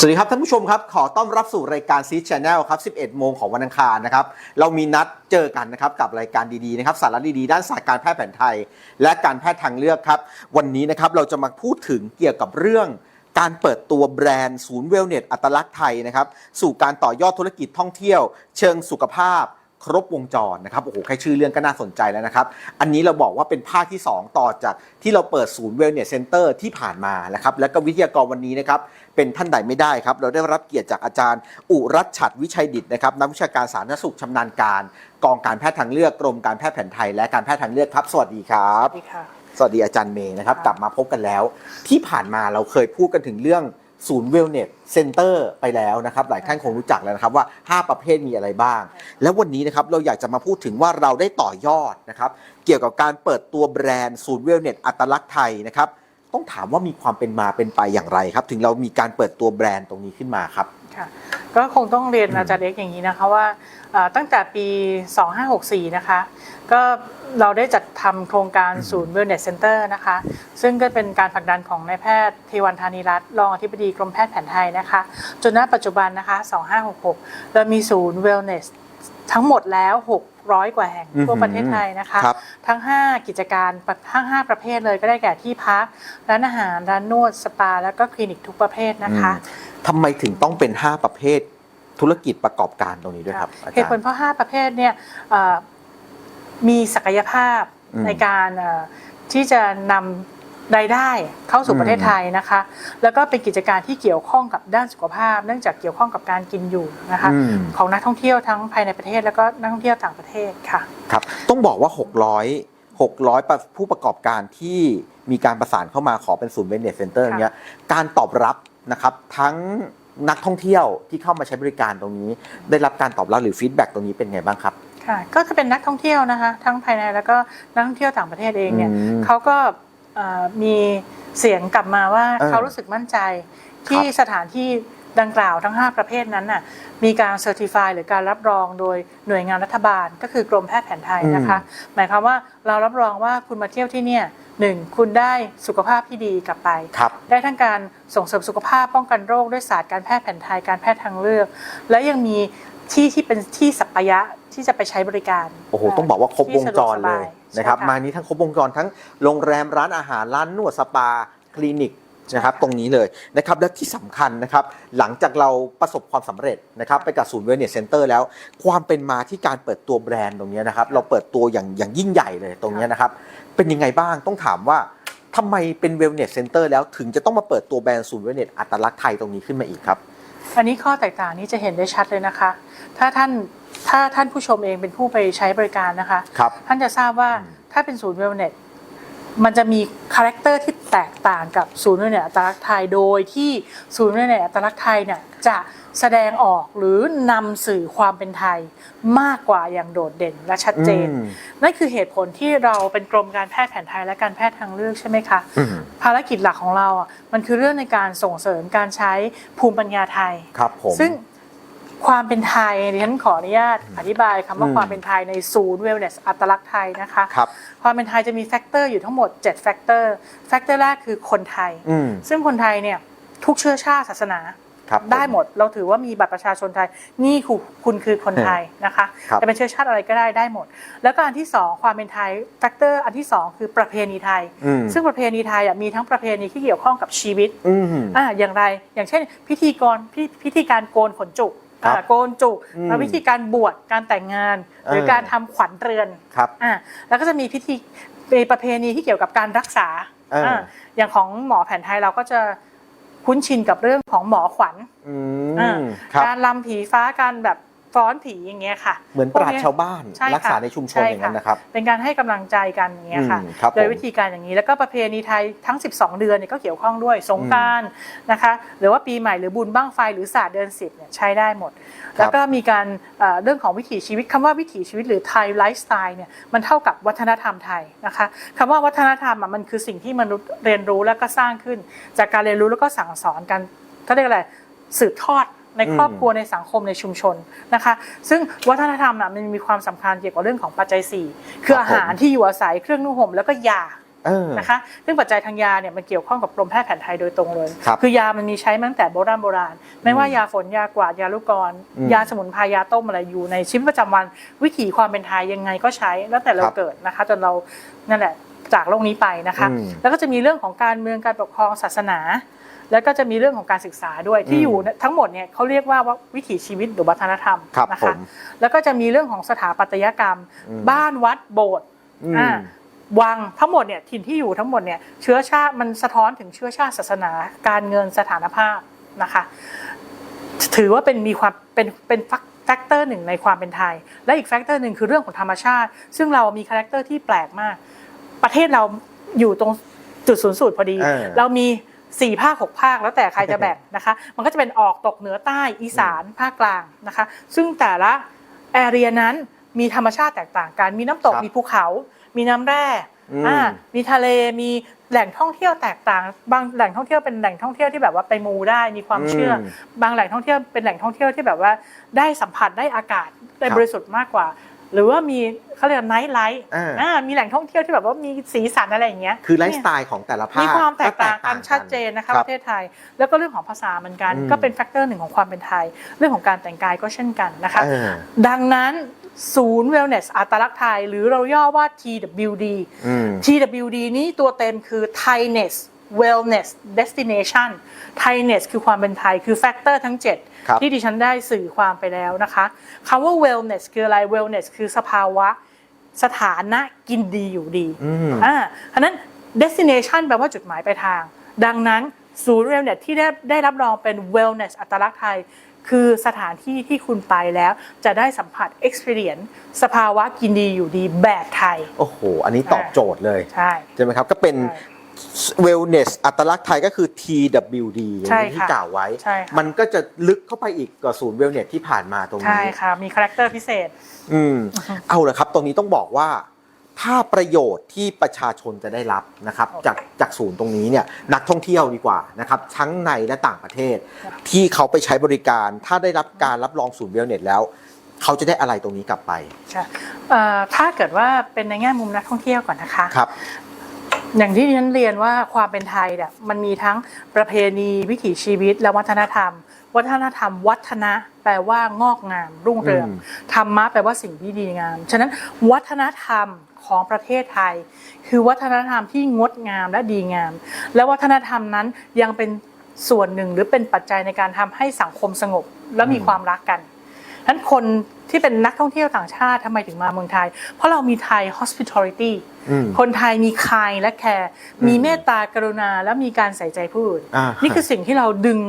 สวัสดีครับท่านผู้ชมครับ ขอต้อนรับสู่รายการซีชแนลครับ 11 โมงของวันอังคารนะครับ เรามีนัดเจอกันนะครับกับรายการดีๆนะครับสาระดีๆ ด้านศาสตร์การแพทย์แผนไทย และการแพทย์ทางเลือกครับ วันนี้นะครับเราจะมาพูดถึงเกี่ยวกับเรื่องการเปิดตัวแบรนด์ศูนย์เวลเนตอัตลักษณ์ไทยนะครับสู่การต่อยอดธุรกิจท่องเที่ยว เชิงสุขภาพ ครบวงจรนะครับโอ้โหแค่ชื่อเรื่องก็น่าสนใจแล้วนะครับ อันนี้เราบอกว่าเป็นภาคที่ 2 ต่อจากที่เราเปิดศูนย์เวลเนสเซ็นเตอร์ที่ผ่านมานะครับและก็วิทยากรวันนี้นะครับเป็นท่านใดไม่ได้ครับ เราได้รับเกียรติจากอาจารย์ อุรัชชัดวิชัยดิตนะครับนักวิชาการสาธารณสุขชำนาญการ กองการแพทย์ทางเลือกกรมการแพทย์แผนไทยและการแพทย์ทางเลือกครับ สวัสดีครับ สวัสดีค่ะ สวัสดีอาจารย์เมย์นะครับค่ะกลับมาพบกันแล้ว ที่ผ่านมาเราเคยพูดกันถึงเรื่อง ศูนย์เวลเนสเซ็นเตอร์ไปแล้วนะครับ หลายท่านคงรู้จักแล้วนะครับว่า 5 ประเภทมีอะไรบ้าง แล้ววันนี้นะครับเราอยากจะมาพูดถึงว่าเราได้ต่อยอดนะครับเกี่ยวกับการเปิดตัวแบรนด์ศูนย์เวลเนสอัตลักษณ์ไทยนะครับต้องถามว่ามีความเป็นมาเป็นไปอย่างไรครับ ถึงเรามีการเปิดตัวแบรนด์ตรงนี้ขึ้นมาครับค่ะ ก็คงต้องเรียนอืมอาจารย์เอกอย่างนี้นะคะว่าเอ่อตั้งแต่ปี 2564 นะคะก็เราได้จัดทำโครงการศูนย์ Wellness Center นะคะ ซึ่งก็เป็นการผลักดันของนายแพทย์เทวันธานีรัตน์รองอธิบดีกรมแพทย์แผนไทยนะคะ จนณปัจจุบันนะคะ 2566 เรามีศูนย์ Wellness ทั้งหมดแล้ว 600 กว่าแห่งทั่วประเทศไทยนะคะครับทั้ง 5 กิจการทั้ง 5 ประเภทเลยก็ได้แก่ที่พัก ร้านอาหาร ร้านนวด สปา แล้วก็คลินิกทุกประเภทนะคะอืมทำไมถึงต้องเป็น 5 ประเภทธุรกิจประกอบการตรงนี้ด้วยครับอาเหจารตุผลย์เพราะ 5 ประเภทเนี่ยเอ่อมีศักยภาพอืมในการเอ่อที่จะนำ รายได้เข้าสู่อืมประเทศไทยนะคะ แล้วก็เป็นกิจการที่เกี่ยวข้องกับด้านสุขภาพ เนื่องจากเกี่ยวข้องกับการกินอยู่นะคะอืมของนักท่องเที่ยวทั้งภายในประเทศแล้วก็นักท่องเที่ยวต่างประเทศค่ะครับต้องบอกว่า 600 600ประผู้ประกอบการที่มีการประสานเข้ามาขอเป็นศูนย์เวลเนสเซ็นเตอร์ค่ะเนี้ยการตอบรับนะครับทั้งนักท่องเที่ยวที่เข้ามาใช้บริการตรงนี้ ได้รับการตอบรับหรือฟีดแบ็กตรงนี้เป็นไงบ้างครับค่ะก็จะเป็นนักท่องเที่ยวนะคะ ทั้งภายในแล้วก็นักท่องเที่ยวต่างประเทศเองเนี่ยอืมเขาก็เอ่อ มีเสียงกลับมาว่าเออเขารู้สึกมั่นใจ ที่ครับสถานที่ดังกล่าวทั้ง 5 ประเภทนั้นน่ะมีการเซอร์ติฟายหรือการรับรองโดยหน่วยงานรัฐบาล ก็คือกรมแพทย์แผนไทยนะคะ หมายความว่าเรารับรองว่าคุณมาเที่ยวที่เนี่ย หนึ่งคุณได้สุขภาพที่ดีกลับไป ครับ ได้ทั้งการส่งเสริมสุขภาพป้องกันโรคด้วยศาสตร์การแพทย์แผนไทยการแพทย์ทางเลือก และยังมีที่ที่เป็นที่สัปยะที่จะไปใช้บริการโอ้โห ต้องบอกว่าครบวงจรเลยที่สะดวกสบายนะครับใช่ค่ะมานี้ทั้งครบวงจรทั้งโรงแรมร้านอาหารร้านนวดสปา คลินิก นะครับใช่ค่ะตรงนี้เลยนะครับและที่สำคัญนะครับหลังจากเราประสบความสำเร็จนะครับไปกับศูนย์เวลเนสเซ็นเตอร์แล้ว ความเป็นมาที่การเปิดตัวแบรนด์ตรงนี้นะครับเราเปิดตัวอย่างอย่างยิ่งใหญ่เลยตรงนี้นะครับเป็นยังไงบ้างต้องถามว่าทำไมเป็นเวลเนสเซ็นเตอร์แล้วถึงจะต้องมาเปิดตัวแบรนด์ศูนย์เวลเนสอัตลักษณ์ไทยตรงนี้ขึ้นมาอีกครับอันนี้ข้อแตกต่างนี้จะเห็นได้ชัดเลยนะคะ ถ้าท่านถ้าท่านผู้ชมเองเป็นผู้ไปใช้บริการนะคะครับท่านจะทราบว่าอืมถ้าเป็นศูนย์เวลเนส มันจะมีคาแรคเตอร์ที่แตกต่างกับศูนย์เวลเนสอัตลักษณ์ไทยโดยที่ศูนย์เวลเนสอัตลักษณ์ไทยเนี่ยจะแสดงออกหรือนำสื่อความเป็นไทยมากกว่าอย่างโดดเด่นและชัดเจนอืมนั่นคือเหตุผลที่เราเป็นกรมการแพทย์แผนไทยและการแพทย์ทางเลือกใช่ไหมคะอืมภารกิจหลักของเราอะมันคือเรื่องในการส่งเสริมการใช้ภูมิปัญญาไทย ครับผมซึ่ง ความเป็นไทยดิฉันขออนุญาตอธิบายคำว่าอืมความเป็นไทยในศูนย์เวลเนสอัตลักษณ์ไทยนะคะครับความเป็นไทยจะมีแฟกเตอร์อยู่ทั้งหมด7แฟกเตอร์แฟกเตอร์แรกคือคนไทย อืมซึ่งคนไทยเนี่ยทุกเชื้อชาติศาสนา ครับได้หมดเราถือว่ามีบัตรประชาชนไทย นี่คือคุณคือคนไทยนะคะครับจะเป็นเชื้อชาติอะไรก็ได้ได้หมด แล้วก็อันที่สองความเป็นไทยแฟกเตอร์อันที่สองคือประเพณีไทย อืม ซึ่งประเพณีไทยอะมีทั้งประเพณีที่เกี่ยวข้องกับชีวิต อืม อ่าอย่างไรอย่างเช่นพิธีกรพิพิธีการโกนขนจุก ครับอ่าโกนจุกอืมแล้ววิธีการบวชการแต่งงาน หรือเออ การทำขวัญเรือนครับอ่าแล้วก็จะมีพิธีมีประเพณีที่เกี่ยวกับการรักษาเอออ่าอย่างของหมอแผนไทยเราก็จะคุ้นชินกับเรื่องของหมอขวัญ อือ่ามครับ การลำผีฟ้าการแบบ ฟ้อนผีอย่างเงี้ยค่ะเหมือนปราชญ์ชาวบ้าน ใช่ค่ะรักษาในชุมชนใช่อย่างนั้นค่ะนะครับ เป็นการให้กำลังใจกันอย่างเงี้ยค่ะอืมครับโดยผมวิธีการอย่างนี้แล้วก็ประเพณีไทยทั้ง 12 เดือนเนี่ยก็เกี่ยวข้องด้วยสงกรารนะคะ หรือว่าปีใหม่หรือบุญบ้างไฟหรือศาสตร์เดือน10เนี่ยใช้ได้หมดแล้วก็มีการเอ่อเรื่องของวิถีชีวิตคำว่าวิถีชีวิตหรือไทยไลฟ์สไตล์เนี่ยมันเท่ากับวัฒนธรรมไทยนะคะคำว่าวัฒนธรรมอะมันคือสิ่งที่มนุษย์เรียนรู้แล้วก็สร้างขึ้น จากการเรียนรู้แล้วก็สั่งสอนกันเขาเรียกอะไรสืบทอด ในครอบครัวในสังคมในชุมชนนะคะ ซึ่งวัฒนธรรมน่ะมันมีความสำคัญเกี่ยวกับเรื่องของปัจจัยสี่คือครับอาหารที่อยู่อาศัยเครื่องนุ่งห่มแล้วก็ยาเออนะคะซึ่งปัจจัยทางยาเนี่ยมันเกี่ยวข้องกับกรมแพทย์แผนไทยโดยตรงเลยครับอยามันมีใช้มาตั้งแต่โบราณโบราณ ไม่ว่ายาฝนยากวาดยาลูกกรอืมยาสมุนไพรยาต้มอะไรอยู่ในชีวิตประจำวันวิถีความเป็นไทยยังไงก็ใช้แล้วแต่เราครับเกิดนะคะ จนเรานั่นแหละจากโลกนี้ไปนะคะอืมแล้วก็จะมีเรื่องของการเมืองการปกครองศาสนา แล้วก็จะมีเรื่องของการศึกษาด้วยที่อืมอยู่ทั้งหมดเนี่ยเขาเรียกว่าว่าวิถีชีวิตหรือวัฒนธรรมครับนะผคะมแล้วก็จะมีเรื่องของสถาปัตยกรรมอืมบ้านวัดโบสถ์อืมอ่าวังทั้งหมดเนี่ยถิ่นที่อยู่ทั้งหมดเนี่ยเชื้อชาติมันสะท้อนถึงเชื้อชาติศาสนา การเงินสถานภาพนะคะ ถือว่าเป็นมีความเป็นเป็นแฟกเตอร์หนึ่งในความเป็นไทย และอีกแฟกเตอร์หนึ่งคือเรื่องของธรรมชาติ ซึ่งเรามีคาแรคเตอร์ที่แปลกมาก ประเทศเราอยู่ตรงจุดศูนย์สูตรพอดีเออเรามี สี่ภาคหกภาคแล้วแต่ใครจะแบ่งนะคะ มันก็จะเป็นออกตกเหนือใต้อีสานภาคกลางนะคะ ซึ่งแต่ละแอเรียนั้นมีธรรมชาติแตกต่างกัน มีน้ำตกครับมีภูเขา มีน้ำแร่อืมอ่ามีทะเล มีแหล่งท่องเที่ยวแตกต่าง บางแหล่งท่องเที่ยวเป็นแหล่งท่องเที่ยวที่แบบว่าไปมูได้ มีความเชื่ออมบางแหล่งท่องเที่ยวเป็นแหล่งท่องเที่ยวที่แบบว่าได้สัมผัสได้อากาศได้ครับบริสุทธิ์มากกว่า หรือว่ามีเขาเรียกไนท์ไลท์อ่ามีแหล่งท่องเที่ยวที่แบบว่ามีสีสันอะไรอย่างเงี้ย คือไลฟ์สไตล์ของแต่ละภาค มีความแตกต่างกันชัดเจนนะคะคปรับระเทศไทย แล้วก็เรื่องของภาษาเหมือนกันอืมก็เป็นแฟกเตอร์หนึ่งของความเป็นไทย เรื่องของการแต่งกายก็เช่นกันนะคะเออดังนั้นศูนย์ wellness อัตลักษณ์ไทย หรือเราย่อว่า TWD อืม TWD นี้ตัวเต็มคือ Thainess Wellness Destination Thainess คือความเป็นไทย คือแฟกเตอร์ทั้งครับ7ที่ดิฉันได้สื่อความไปแล้วนะคะคำว่า wellness คืออะไร wellness คือสภาวะสถานะกินดีอยู่ดีอืมอ่าเพราะฉะนั้น destination แปลว่าจุดหมายปลายทาง ดังนั้นศูนย์ wellness ที่ได้ได้รับรองเป็น wellness อัตลักษณ์ไทย คือสถานที่ที่คุณไปแล้วจะได้สัมผัส experience สภาวะกินดีอยู่ดีแบบไทย โอ้โห อันนี้ตอบโจทย์เลย ใช่ ใช่ไหมครับ ก็เป็น ใช่ wellness อัตลักษณ์ไทยก็คือ TWD อย่างใช่ที่ค่ะกล่าวไว้ใช่ค่ะมันก็จะลึกเข้าไปอีกกว่าศูนย์ wellness ที่ผ่านมาตรงใช่นี้ค่ะ มีคาแรคเตอร์พิเศษ อืม เอาละครับ ตรงนี้ต้องบอกว่า ถ้าประโยชน์ที่ประชาชนจะได้รับนะครับโอเคจากจากศูนย์ตรงนี้เนี่ยนักท่องเที่ยวดีกว่านะครับทั้งในและต่างประเทศครับที่เขาไปใช้บริการ ถ้าได้รับการรับรองศูนย์เวลเน็ตแล้วเขาจะได้อะไรตรงนี้กลับไปใช่เอ่อถ้าเกิดว่าเป็นในแง่มุมนักท่องเที่ยวก่อนนะคะครับ อย่างที่ดิฉันเรียนว่าความเป็นไทยเนี่ยมันมีทั้งประเพณีวิถีชีวิตและวัฒนธรรม วัฒนธรรม วัฒนะแปลว่างอกงามรุ่งเรืองอืม ธรรมะแปลว่าสิ่งที่ดีงาม ฉะนั้นวัฒนธรรมของประเทศไทย คือวัฒนธรรมที่งดงามและดีงาม และวัฒนธรรมนั้นยังเป็นส่วนหนึ่งหรือเป็นปัจจัยในการทำให้สังคมสงบ และมีอืมความรักกันฉะ นั้นคนที่เป็นนักท่องเที่ยวต่างชาติทำไมถึงมาเมืองไทย เพราะเรามีไทย hospitality อืมคนไทยมีคายและแคร์อืมมีเมตตากรุณาและมีการใส่ใจผู้อื่นอ่านี่คือสิ่งที่เราดึง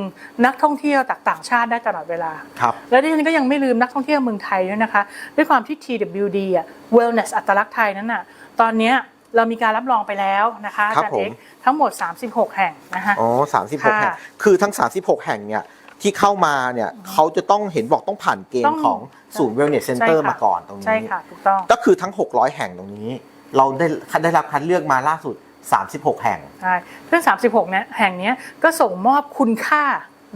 นักท่องเที่ยวจากต่างชาติได้ตลอดเวลาครับและดิฉันก็ยังไม่ลืมนักท่องเที่ยวเมืองไทยด้วยนะคะ ด้วยความที่ TWD อะ Wellness อัตลักษณ์ไทยนั้นน่ะตอนเนี้ยเรามีการรับรองไปแล้วนะคะอาครับจารย์ผมเอกทั้งหมด 36 แห่งนะคะอ๋อสามสิบหกค่ะแห่ง คือทั้ง 36 แห่งเนี่ย ที่เข้ามาเนี่ยเขาจะต้องเห็นบอกต้องผ่านเกณต้อฑ์งของศูนย์เวลเนสเซ็นเตอร์ใช่ค่ะ มาก่อนตรงนี้ ใช่ค่ะถูกต้องก็คือทั้ง 600 แห่งตรงนี้ เราได้ได้รับคัดเลือกมาล่าสุด 36 แห่ง ใช่เรื่อง36เนี่ยแห่งเนี้ยก็ส่งมอบคุณค่า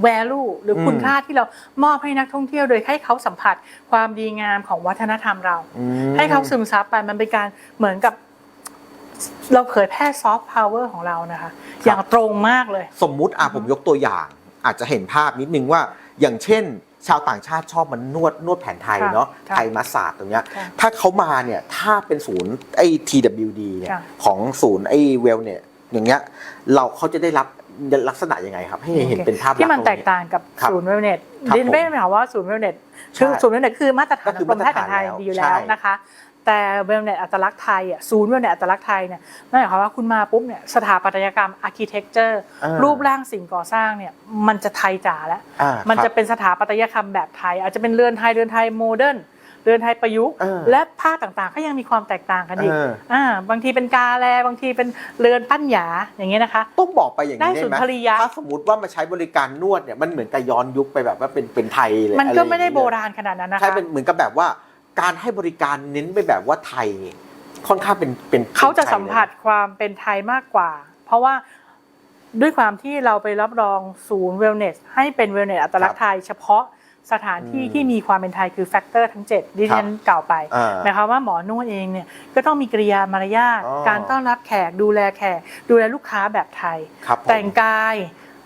value หรืออม คุณค่าที่เรามอบให้นักท่องเที่ยวโดยให้เขาสัมผัสความดีงามของวัฒนธรรมเรา อืม ให้เขาซึมซับไปมันเป็นการเหมือนกับเราเผยแพร่ซอฟต์พาวเวอร์ของเรานะคะ อย่างตรงมากเลย สมมุติอะผมยกตัวอย่าง อาจจะเห็นภาพนิดนึงว่า อย่างเช่น ชาวต่างชาติชอบมันนวดนวดแผนไทยค่ะเนาะค่ะไทยมัสซาดตรงเนี้ยค่ะถ้าเขามาเนี่ยถ้าเป็นศูนย์ไอ้ TWD เนี่ยค่ะของศูนย์ไอ้เวลเนี่ยอย่างเงี้ยเราเขาจะได้รับลักษณะยังไงครับ ให้เห็นเป็นภาพที่มันลักษณ์แตรงกต่างกับครับศูนย์เวลเนสครับดินไม่ได้หมายความว่าศูนย์เวลเนสคือใช่ศูนย์เวลเนสคือมาตรฐานก็คือของกรมแพทย์แผนไทยมาตรฐานแล้วดีอยู่แล้วใช่นะคะ แต่เวลเนสอัตลักษณ์ไทยอะศูนย์เวลเนสอัตลักษณ์ไทยเนี่ยนั่นหมายความว่าคุณมาปุ๊บเนี่ยสถาปัตยกรรมอาร์เคเต็กเจอร์อ่ารูปร่างสิ่งก่อสร้างเนี่ยมันจะไทยจ๋าแล้วอ่ามันคจะรับเป็นสถาปัตยกรรมแบบไทย อาจจะเป็นเรือนไทยเรือนไทยโมเดิร์นเรือนไทยประยุกต์เออและภาคต่างๆ ก็ยังมีความแตกต่างกันอีกเอออ่่าบางทีเป็นกาแลบางทีเป็นเรือนปั้นหยาอย่างเงี้ยนะคะต้องบอกไปอย่างนี้ได้ได้สุนไหมทรียะถ้าสมมติว่ามาใช้บริการนวดเนี่ยมันเหมือนกับย้อนยุคไปแบบว่าเป็นเป็นไทยเลยมันก็อะรอย่างไม่ได้เงี้ยโบราณขนาดนั้นนะคะใช่เป็นเหมือนกับแบบว่า การให้บริการเน้นไปแบบว่าไทยค่อนข้างเป็นเป็นเขาจะป็นไทยสัมผัสความเป็นไทยมากกว่า เพราะว่าด้วยความที่เราไปรับรองศูนย์เวลเนสให้เป็นเวลเนสอัตลักษณ์ไทยเฉพาะสถานที่อืมที่มีความเป็นไทยคือแฟกเตอร์ทั้ง7ดิฉันกล่าวไปอ่าหมายความว่าหมอนวดเองเนี่ยก็ต้องมีกริยามารยาทอ๋อการต้อนรับแขกดูแลแขกดูแลลูกค้าแบบไทยครับผมแต่งกาย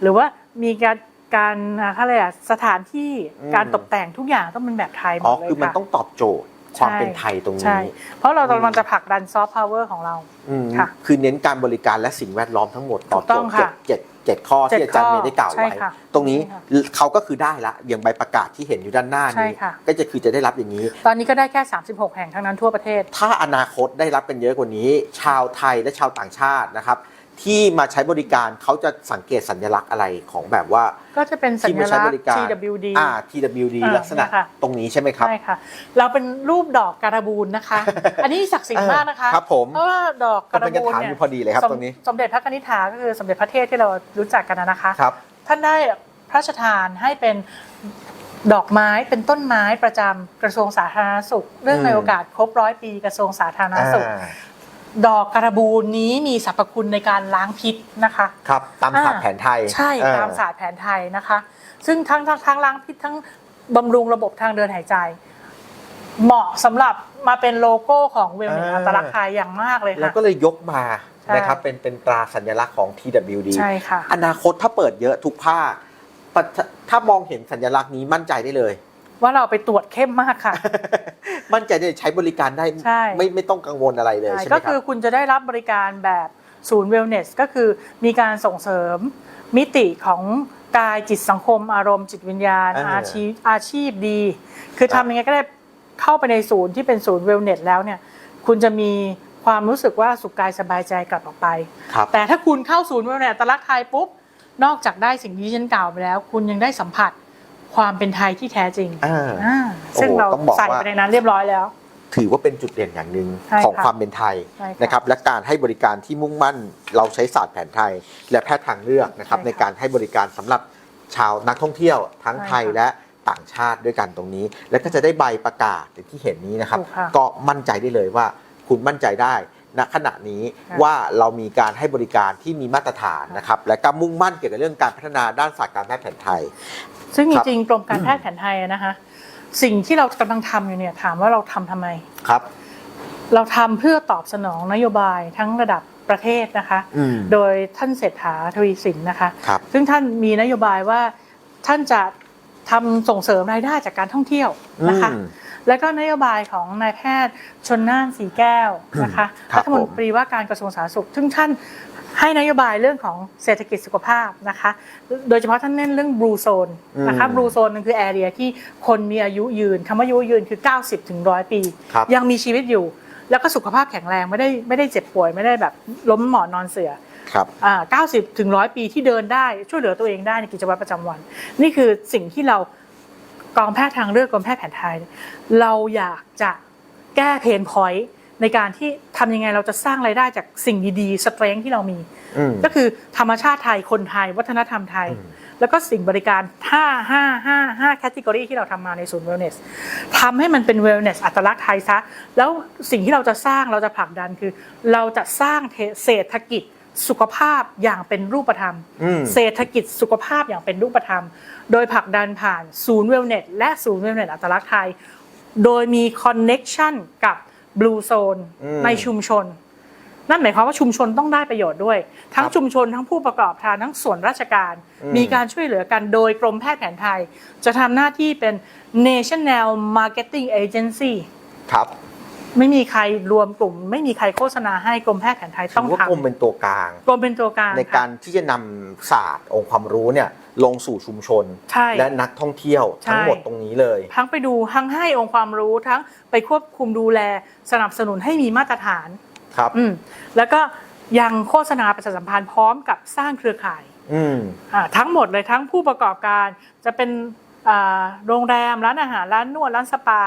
หรือว่ามีการ การอ่าอะไรอะสถานที่อืมการตกแต่งทุกอย่างต้องเป็นแบบไทยหมอ๋อดเลยคือมันค่ะต้องตอบโจทย์ความใช่เป็นไทยตรงใช่นี้ เพราะเราอืมกำลังจะผลักดันซอฟต์พาวเวอร์ของเราอืมค่ะ คือเน้นการบริการและสิ่งแวดล้อมทั้งหมดตอบถูกต้โจองทย์เจ็ดค่ะเจ็ดเจ็ดข้อเจ็ดที่อาจารย์ข้อเมย์ได้กล่าวใช่ไว้ค่ะตรงนี้ใช่ค่ะเขาก็คือได้ละอย่างใบประกาศที่เห็นอยู่ด้านหน้าใช่นี้ค่ะก็จะคือจะได้รับอย่างนี้ ตอนนี้ก็ได้แค่ 36 แห่งทั้งนั้นทั่วประเทศ ถ้าอนาคตได้รับกันเยอะกว่านี้ ชาวไทยและชาวต่างชาตินะครับ ที่มาใช้บริการเขาจะสังเกตสัญลักษณ์อะไรของแบบว่า ก็จะเป็นสัที่ญมาใช้ลักบษริณ์การ TWD อ่า TWD อ่าลักษณะเนี่ยค่ะตรงนี้ใช่ไหมครับใช่ค่ะ เราเป็นรูปดอกการบูนนะคะ อันนี้ศักดิ์สิทธิ์มากนะคะครับผมเพราะว่าดอกก็การเป็นกระบูนถางอเนี่ยยู่พอดีเลยครับสมตรงนี้สมเด็จพระกนิษฐาก็คือสมเด็จพระเทพที่เรารู้จักกันนะคะครับท่านได้พระราชทานให้เป็นดอกไม้เป็นต้นไม้ประจำกระทรวงสาธารณสุข เรื่องอืมในโอกาสครบร้อยปีกระทรวงสาธารณสุขอ่า ดอกการบูนนี้มีสรรพคุณในการล้างพิษนะคะ ครับ ตามศาสตร์แผนไทยใช่เออ ตามศาสตร์แผนไทยนะคะ ซึ่งทั้งทั้งทั้งล้างพิษทั้งบำรุงระบบทางเดินหายใจ เหมาะสำหรับมาเป็นโลโก้ของเวลเนสอัตลักษณ์ไทยอย่างมากเลยแล้วค่ะ ก็เลยยกมาใช่ นะครับเป็นเป็นตราสัญลักษณ์ของ TWD ใช่ค่ะ อนาคตถ้าเปิดเยอะทุกภาคปะถ้ามองเห็นสัญลักษณ์นี้มั่นใจได้เลย ว่าเราไปตรวจเข้มมากค่ะ มั่นใจได้ใช้บริการได้ใช่ ไม่ไม่ต้องกังวลอะไรเลยใช่ใช่ไหมก็ครัคืบอคุณจะได้รับบริการแบบศูนย์เวลเนสก็คือมีการส่งเสริมมิติของกายจิตสังคม อารมณ์จิตวิญญาณอ่าอาชีพอาชีพดี คือครัทำบยังไงก็ได้เข้าไปในศูนย์ที่เป็นศูนย์เวลเนสแล้วเนี่ย คุณจะมีความรู้สึกว่าสุขกายสบายใจกลับออกไป ครับ แต่ถ้าคุณเข้าศูนย์เวลเนสอัตลักษณ์ไทยปุ๊บ นอกจากได้สิ่งที่ฉันกล่าวไปแล้ว คุณยังได้สัมผัส ความเป็นไทยที่แท้จริงอ่าอ่าซึ่งโอ้เราต้องบอกใส่ว่าไปในนั้นเรียบร้อยแล้ว ถือว่าเป็นจุดเด่นอย่างหนึ่งใช่ของค่ะความเป็นไทยใช่ค่ะนะครับและการให้บริการที่มุ่งมั่นเราใช้ศาสตร์แผนไทย และแพทย์ทางเลือกนะครับใช่ค่ะในการให้บริการสำหรับชาวนักท่องเที่ยวทั้งใช่ไทยค่ะและต่างชาติด้วยกันตรงนี้ และก็จะได้ใบประกาศอย่างที่เห็นนี้นะครับ ถูกค่ะก็มั่นใจได้เลยว่าคุณมั่นใจได้ ณขณะนี้ค่ะว่าเรามีการให้บริการที่มีมาตรฐานนะครับและก็มุ่งมั่นเกี่ยวกับเรื่องการพัฒนาด้านศาสตร์การแพทย์แผนไทย ซึ่งคจรับริงๆกรมการแพทย์แผนไทยอะนะคะสิ่งที่เรากำลังทำอยู่เนี่ยถามว่าเราทำทำไมครับ เราทำเพื่อตอบสนองนโยบายทั้งระดับประเทศนะคะอืมโดยท่านเศรษฐาทวีสินนะคะครับซึ่งท่านมีนโยบายว่าท่านจะทำส่งเสริมรายได้จากการท่องเที่ยวนะคะอืม แล้วก็นโยบายของนายแพทย์ชนน่านสีแก้วนะคะครับรัฐมนตรีว่าการกระทรวงสาธารณสุขซึ่งท่านให้นโยบายเรื่องของเศรษฐกิจสุขภาพนะคะ โดยเฉพาะท่านเน้นเรื่องบลูโซนนะคะอืมบลูโซนนั่นคือแอเรียที่คนมีอายุยืนคำว่าอายุยืนคือ 90 ถึง 100 ปีครับยังมีชีวิตอยู่ แล้วก็สุขภาพแข็งแรงไม่ได้ไม่ได้เจ็บป่วยไม่ได้แบบล้มหมอนนอนเสือครับอ่า90 ถึง 100 ปีที่เดินได้ช่วยเหลือตัวเองได้ในกิจวัตรประจำวัน นี่คือสิ่งที่เรา กองแพทย์ทางเลือกกองแพทย์แผนไทย เราอยากจะแก้เพนพอยต์ในการที่ทำยังไงเราจะสร้างไรายได้จากสิ่งดีๆสเตรนที่เรามีอืมก็คือธรรมชาติไทยคนไทย วัฒนธรรมไทยอืมแล้วก็สิ่งบริการ 5 5 5 5 แคตตากรีที่เราทำมาในศูนย์เวลเนสทำให้มันเป็นเวลเนสอัตลักษณ์ไทยซะ แล้วสิ่งที่เราจะสร้างเราจะผลักดันคือ เราจะสร้างเศรษฐกิจ สุขภาพอย่างเป็นรูปธรรมอืมเศรษฐกิจสุขภาพอย่างเป็นรูปธรรม โดยผลักดันผ่านศูนย์เวลเนสและศูนย์เวลเนสอัตลักษณ์ไทย โดยมีคอนเน็ชันกับบลูโซนอืมในชุมชน นั่นหมายความว่าชุมชนต้องได้ประโยชน์ด้วย ทั้งครับชุมชนทั้งผู้ประกอบการทั้งส่วนราชการอืมมีการช่วยเหลือกันโดยกรมแพทย์แผนไทย จะทำหน้าที่เป็น National Marketing Agency ครับ ไม่มีใครรวมกลุ่ม ไม่มีใครโฆษณาให้กรมแพทย์แผนไทยถืต้องอว่าทำกรมเป็นตัวกลาง กรมเป็นตัวกลางในค่ะการที่จะนำศาสตร์องค์ความรู้เนี่ยลงสู่ชุมชน ใช่ และนักท่องเที่ยวทั้งใช่หมดตรงนี้เลย ทั้งไปดูทั้งให้องค์ความรู้ทั้งไปควบคุมดูแลสนับสนุนให้มีมาตรฐาน ครับ อืมแล้วก็ยังโฆษณาประชาสัมพันธ์พร้อมกับสร้างเครือข่ายอืม อ่าทั้งหมดเลยทั้งผู้ประกอบการจะเป็นอ่าโรงแรมร้านอาหารร้านนวดร้านสปา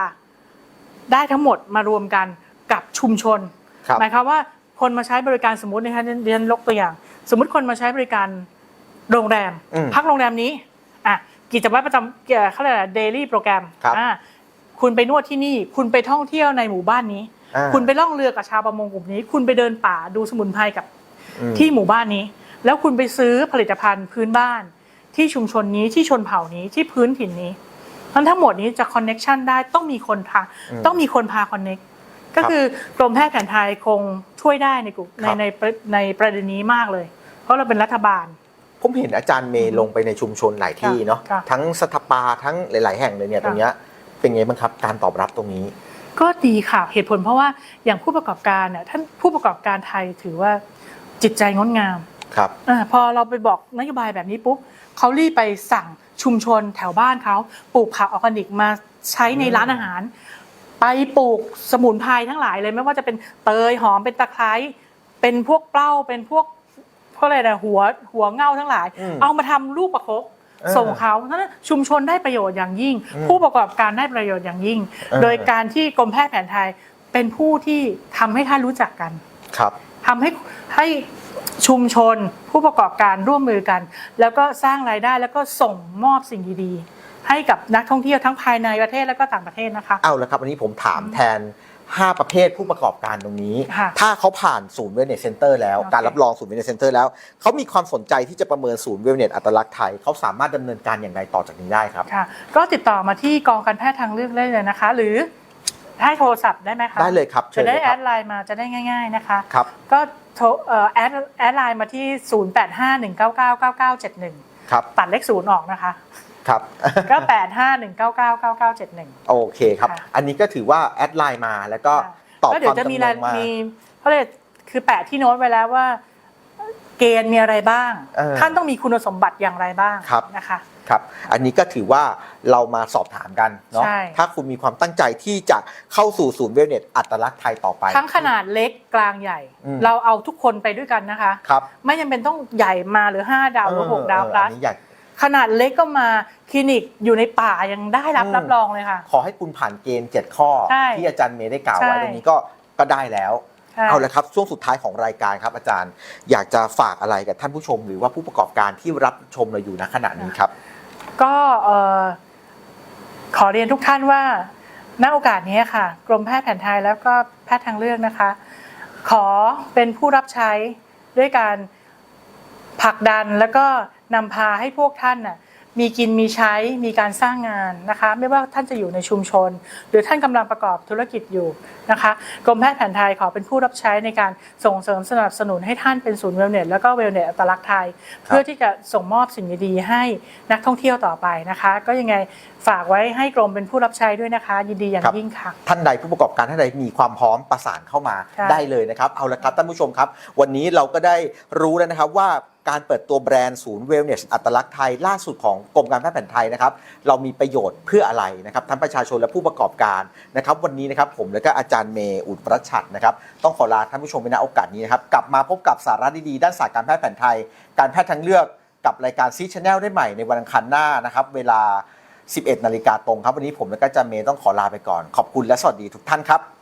ได้ทั้งหมดมารวมกันกับชุมชนครับ หมายความว่าคนมาใช้บริการสมมตินะคะเรียนยกตัวอย่าง สมมติคนมาใช้บริการโรงแรม อืมพักโรงแรมนี้อะกิจวัตรประจำเอ่อเขาเรียกอะไรเดลี่โปรแกรมครับอ่าคุณไปนวดที่นี่ คุณไปท่องเที่ยวในหมู่บ้านนี้ อ่า คุณไปล่องเรือกับชาวประมงกลุ่มนี้ คุณไปเดินป่าดูสมุนไพรกับ อืม ที่หมู่บ้านนี้ แล้วคุณไปซื้อผลิตภัณฑ์พื้นบ้าน ที่ชุมชนนี้ที่ชนเผ่านี้ที่พื้นถิ่นนี้ ทั้งทั้งหมดนี้จะคอนเน็ชันได้ต้องมีคนพาอืมต้องมีคนพาคอนเน็กก็คือกรมแพทย์แผนไทยคงช่วยได้ในกลุ่มในครับในประในประเด็นนี้มากเลย เพราะเราเป็นรัฐบาล ผมเห็นอาจารย์เมย์ลงไปในชุมชนหลายที่เนาะค่ะทั้งสถาปาทั้งหลาย ๆ แห่งเลยเนี่ยค่ะตรงเนี้ยเป็นไงบ้างครับการตอบรับตรงนี้ ก็ดีค่ะเหตุผลเพราะว่าอย่างผู้ประกอบการเนี่ยท่านผู้ประกอบการไทยถือว่าจิตใจงดงามครับอาพอเราไปบอกนโยบายแบบนี้ปุ๊บเขารีบไปสั่ง ชุมชนแถวบ้านเขาปลูกผักออร์แกนิกมาใช้ในอืมร้านอาหาร ไปปลูกสมุนไพรทั้งหลายเลยไม่ว่าจะเป็นเตยหอมเป็นตะไคร้เป็นพวกเปล้าเป็นพวกพวกอะไรนะหัวหัวเง่าทั้งหลายอืมเอามาทำลูกประคบเออส่งเขานั้นชุมชนได้ประโยชน์อย่างยิ่งอืมผู้ประกอบการได้ประโยชน์อย่างยิ่งเออโดยการที่กรมแพทย์แผนไทยเป็นผู้ที่ทำให้ท่านรู้จักกันครับทำให้ให้ ชุมชนผู้ประกอบการร่วมมือกัน แล้วก็สร้างรายได้แล้วก็ส่งมอบสิ่งดีๆ ให้กับนักท่องเที่ยวทั้งภายในประเทศและก็ต่างประเทศนะคะ เอาละครับวันนี้ผมถามแทน 5 ประเภทผู้ประกอบการตรงนี้ ค่ะถ้าเขาผ่านศูนย์เวลเนสเซ็นเตอร์แล้ว โอเค การรับรองศูนย์เวลเนสเซ็นเตอร์แล้ว เขามีความสนใจที่จะประเมินศูนย์เวลเนสอัตลักษณ์ไทย เขาสามารถดำเนินการอย่างไรต่อจากนี้ได้ครับ ค่ะ ก็ติดต่อมาที่กองการแพทย์ทางเลือกได้เลยนะคะ หรือ ให้โทรศัพท์ได้ไหมคะได้เลยครับเชิจะญได้เลยแอครับ ดไลน์มาจะได้ง่าย ๆนะคะ ครับ ก็โทรเอ่อแอดแอดไลน์มาที่ 0851999971 ครับ ตัดเลขศูนย์ออกนะคะ ครับ ก็ 851999971 โอเคครับ ค่ะ อันนี้ก็ถือว่าแอดไลน์มาแล้วก็ตอบก็คเดี๋ยววามจะมีจำนรายงมา มีเขาเรียกคือแปะที่โน้ตไว้แล้วว่า เกณฑ์มีอะไรบ้าง เออท่านต้องมีคุณสมบัติอย่างไรบ้างครับ นะคะ ครับ อันนี้ก็ถือว่าเรามาสอบถามกันเนาะใช่ ถ้าคุณมีความตั้งใจที่จะเข้าสู่ศูนย์เวลเนสอัตลักษณ์ไทยต่อไป ทั้งขนาดเล็กกลางใหญ่ อืม เราเอาทุกคนไปด้วยกันนะคะ ครับไม่จำเป็นต้องใหญ่มาหรือ 5 ดาวหรือ 6 ดาวเออพลัอัสนนี้อยาก ขนาดเล็กก็มาคลินิกอยู่ในป่ายังได้รับอืม รับรองเลยค่ะ ขอให้คุณผ่านเกณฑ์ 7 ข้อ ใช่ที่อาจารย์เมย์ได้กล่าวไว้ใช่ ตรงนี้ก็ก็ได้แล้วใช่ เอาละครับ ช่วงสุดท้ายของรายการครับอาจารย์ อยากจะฝากอะไรกับท่านผู้ชม หรือว่าผู้ประกอบการที่รับชมเราอยู่ณขณะนี้ครับ ก็เอ่อขอเรียนทุกท่านว่าณโอกาสนี้ค่ะ กรมแพทย์แผนไทยแล้วก็แพทย์ทางเลือกนะคะ ขอเป็นผู้รับใช้ด้วยการผลักดันแล้วก็นำพาให้พวกท่านน่ะ มีกินมีใช้มีการสร้างงานนะคะ ไม่ว่าท่านจะอยู่ในชุมชน หรือท่านกำลังประกอบธุรกิจอยู่นะคะกรมแพทย์แผนไทยขอเป็นผู้รับใช้ในการส่งเสริมสนับสนุนให้ท่านเป็นศูนย์เวลเนสแล้วก็เวลเนสอัตลักษณ์ไทย เพื่อที่จะส่งมอบสิ่งดีๆให้นักท่องเที่ยวต่อไปนะคะ ก็ยังไงฝากไว้ให้กรมเป็นผู้รับใช้ด้วยนะคะ ยินดีอย่างครับยิ่งค่ะ ท่านใดผู้ประกอบการท่านใดมีความพร้อมประสานเข้ามาใช่ได้เลยนะครับ เอาละครับท่านผู้ชมครับ วันนี้เราก็ได้รู้แล้วนะครับว่า การเปิดตัวแบรนด์ศูนย์เวลเนสอัตลักษณ์ไทยล่าสุดของกรมการแพทย์แผนไทยนะครับเรามีประโยชน์เพื่ออะไรนะครับทั้งประชาชนและผู้ประกอบการนะครับวันนี้นะครับผมและก็อาจารย์เมย์อุดประชัดนะครับต้องขอลาท่านผู้ชมไปณโอกาสนี้นะครับกลับมาพบกับสาระดีๆด้านศาสตร์การแพทย์แผนไทย การแพทย์ทางเลือกกับรายการซีชแนลได้ใหม่ในวันอังคารหน้านะครับเวลา 11 นาฬิกาตรงครับวันนี้ผมและก็อาจารย์เมย์ต้องขอลาไปก่อนขอบคุณและสวัสดีทุกท่านครับ